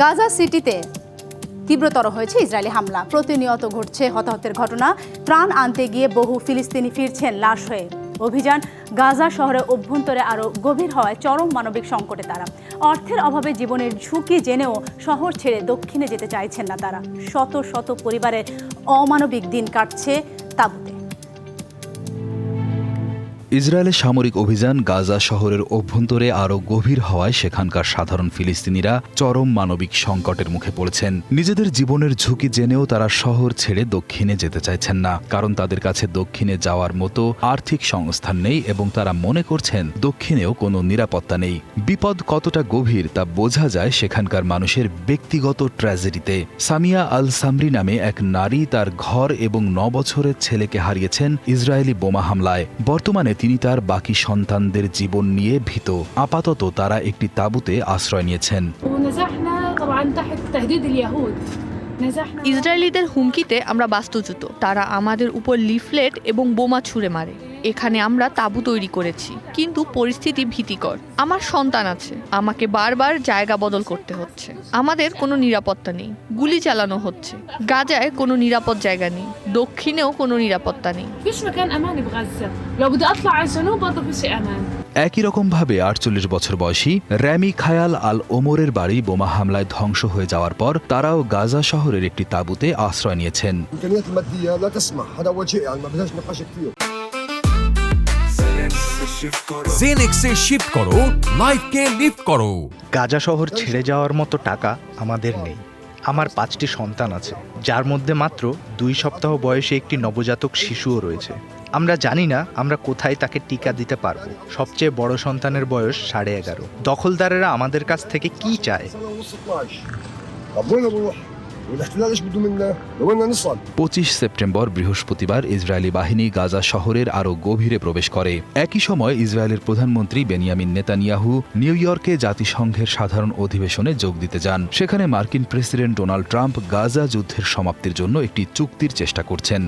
গাজা সিটিতে তীব্রতর হয়েছে ইসরায়েলি হামলা। প্রতিনিয়ত ঘটছে হতাহতের ঘটনা। ত্রাণ আনতে গিয়ে বহু ফিলিস্তিনি ফিরছেন লাশ হয়ে। অভিযান গাজা শহরে অভ্যন্তরে আরও গভীর হওয়ায় চরম মানবিক সংকটে তারা। অর্থের অভাবে জীবনের ঝুঁকি জেনেও শহর ছেড়ে দক্ষিণে যেতে চাইছেন না তারা। শত শত পরিবারের অমানবিক দিন কাটছে তাঁবুতে। ইসরায়েলের সামরিক অভিযান গাজা শহরের অভ্যন্তরে আরও গভীর হওয়ায় সেখানকার সাধারণ ফিলিস্তিনিরা চরম মানবিক সংকটের মুখে পড়েছেন। নিজেদের জীবনের ঝুঁকি জেনেও তারা শহর ছেড়ে দক্ষিণে যেতে চাইছেন না। কারণ তাদের কাছে দক্ষিণে যাওয়ার মতো আর্থিক সংস্থান নেই এবং তারা মনে করছেন দক্ষিণেও কোনো নিরাপত্তা নেই। বিপদ কতটা গভীর তা বোঝা যায় সেখানকার মানুষের ব্যক্তিগত ট্র্যাজেডিতে। সামিয়া আল সামরি নামে এক নারী তার ঘর এবং ন বছরের ছেলেকে হারিয়েছেন ইসরায়েলি বোমা হামলায়। বর্তমানে তিনি তার বাকি সন্তানদের জীবন নিয়ে ভীত। আপাতত তারা একটি তাঁবুতে আশ্রয় নিয়েছেন। ইসরায়েলিদের হুমকিতে আমরা বাস্তুচ্যুত। তারা আমাদের উপর লিফলেট এবং বোমা ছুঁড়ে মারে। এখানে আমরা তাঁবু তৈরি করেছি, কিন্তু পরিস্থিতি ভীতিকর। আমার সন্তান আছে, আমাকে বারবার জায়গা বদল করতে হচ্ছে। আমাদের কোনো নিরাপত্তা নেই, গুলি চালানো হচ্ছে। গাজায় কোনো নিরাপদ জায়গা নেই, দক্ষিণেও কোনো নিরাপত্তা নেই। একই রকমভাবে আটচল্লিশ বছর বয়সী র্যামি খায়াল আল ওমরের বাড়ি বোমা হামলায় ধ্বংস হয়ে যাওয়ার পর তারাও গাজা শহরের একটি তাঁবুতে আশ্রয় নিয়েছেন। জেনেক্সে শিফট করো। লাইফকে লিফট করো গাজা শহর ছেড়ে যাওয়ার মতো টাকা আমাদের নেই। আমার পাঁচটি সন্তান আছে যার মধ্যে মাত্র দুই সপ্তাহ বয়সে একটি নবজাতক শিশুও রয়েছে। আমরা জানি না আমরা কোথায় তাকে টিকা দিতে পারব। সবচেয়ে বড় সন্তানের বয়স সাড়ে এগারো। দখলদারেরা আমাদের কাছ থেকে কি চায়? পঁচিশ সেপ্টেম্বর বৃহস্পতিবার ইসরায়েলি বাহিনী গাজা শহরের আরও গভীরে প্রবেশ করে। একই সময় ইসরায়েলের প্রধানমন্ত্রী বেনিয়ামিন নেতানিয়াহু নিউ ইয়র্কে জাতিসংঘের সাধারণ অধিবেশনে যোগ দিতে যান। সেখানে মার্কিন প্রেসিডেন্ট ডোনাল্ড ট্রাম্প গাজা যুদ্ধের সমাপ্তির জন্য একটি চুক্তির চেষ্টা করছেন।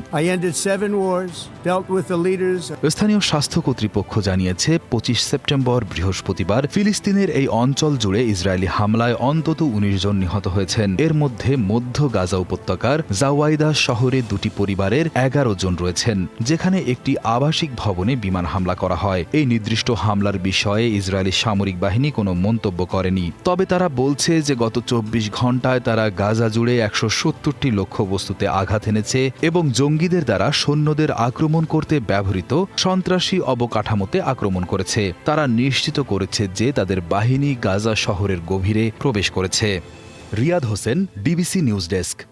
স্থানীয় স্বাস্থ্য কর্তৃপক্ষ জানিয়েছে পঁচিশ সেপ্টেম্বর বৃহস্পতিবার ফিলিস্তিনের এই অঞ্চল জুড়ে ইসরায়েলি হামলায় অন্তত উনিশ জন নিহত হয়েছেন। এর মধ্যে মধ্য মধ্য গাজা উপত্যকার জাওয়াইদা শহরে দুটি পরিবারের এগারো জন রয়েছেন, যেখানে একটি আবাসিক ভবনে বিমান হামলা করা হয়। এই নির্দিষ্ট হামলার বিষয়ে ইসরায়েলি সামরিক বাহিনী কোনো মন্তব্য করেনি। তবে তারা বলছে যে গত চব্বিশ ঘন্টায় তারা গাজা জুড়ে একশো সত্তরটি লক্ষ্যবস্তুতে আঘাত এনেছে এবং জঙ্গিদের দ্বারা সৈন্যদের আক্রমণ করতে ব্যবহৃত সন্ত্রাসী অবকাঠামোতে আক্রমণ করেছে। তারা নিশ্চিত করেছে যে তাদের বাহিনী গাজা শহরের গভীরে প্রবেশ করেছে। Riyad Hossain DBC news desk.